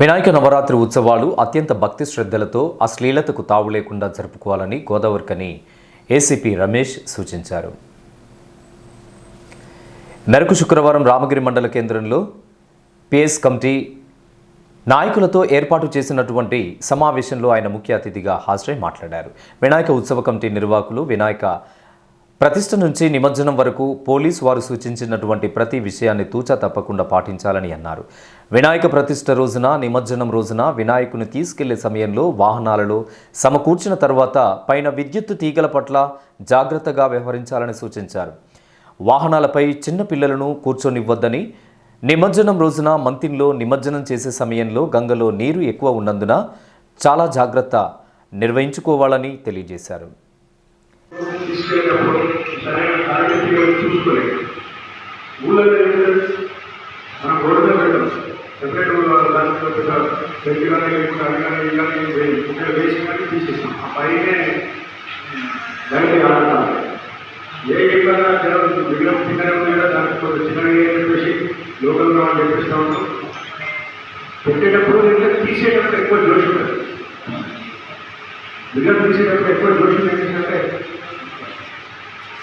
వినాయక నవరాత్రి ఉత్సవాలు అత్యంత భక్తి శ్రద్ధలతో అశ్లీలతకు తావు లేకుండా జరుపుకోవాలని గోదావరికని ఏసీపీ రమేష్ సూచించారు. మెరకు శుక్రవారం రామగిరి మండల కేంద్రంలో పిఎస్ కమిటీ నాయకులతో ఏర్పాటు చేసినటువంటి సమావేశంలో ఆయన ముఖ్య అతిథిగా హాజరై మాట్లాడారు. వినాయక ఉత్సవ కమిటీ నిర్వాహకులు వినాయక ప్రతిష్ట నుంచి నిమజ్జనం వరకు పోలీసు వారు సూచించినటువంటి ప్రతి విషయాన్ని తూచా తప్పకుండా పాటించాలని అన్నారు. వినాయక ప్రతిష్ట రోజున నిమజ్జనం రోజున వినాయకుని తీసుకెళ్ళే సమయంలో వాహనాలలో సమకూర్చిన తర్వాత పైన విద్యుత్తు తీగల పట్ల జాగ్రత్తగా వ్యవహరించాలని సూచించారు. వాహనాలపై చిన్న పిల్లలను కూర్చొనివ్వద్దని నిమజ్జనం రోజున మంతిన్లో నిమజ్జనం చేసే సమయంలో గంగలో నీరు ఎక్కువ ఉన్నందున చాలా జాగ్రత్త నిర్వహించుకోవాలని తెలియజేశారు. తీసుకెళ్ళినప్పుడు సరైన టార్గెట్ చూసుకోలేదు ఊళ్ళో ఏంటంటే మనం రోడ్డు మీద పెట్టాం సెపరేట్ దాంట్లో పెట్టారు చెట్టు కానీ లేకుండా అది కానీ ఇది కానీ వేయి ఇక్కడ వేసి కానీ తీసేసాం ఆ పైనే బయట ఆడతాం ఏ విధంగా జనం విగ్రహం చిన్నగా ఉన్నాయో దానికి కొంచెం చిన్నగా అని చెప్పేసి లోకల్గా అని చెప్పేస్తా ఉంటాం పెట్టేటప్పుడు ఏంటంటే తీసేటప్పుడు ఎక్కువ జోషి ఉంటుంది విగ్రహం తీసేటప్పుడు ఎక్కువ జోషి ఏంటంటే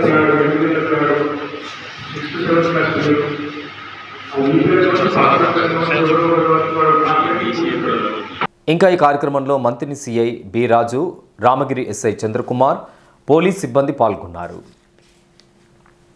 వచ్చినాడు పిల్లాడు ఎనిమిదేళ్ళ సిక్స్త్ సెవెంత్ క్లాస్ ఇంకా ఈ కార్యక్రమంలో మంత్రిని CI B Raju Ramagiri SI Chandrakumar police సిబ్బంది పాల్గొన్నారు.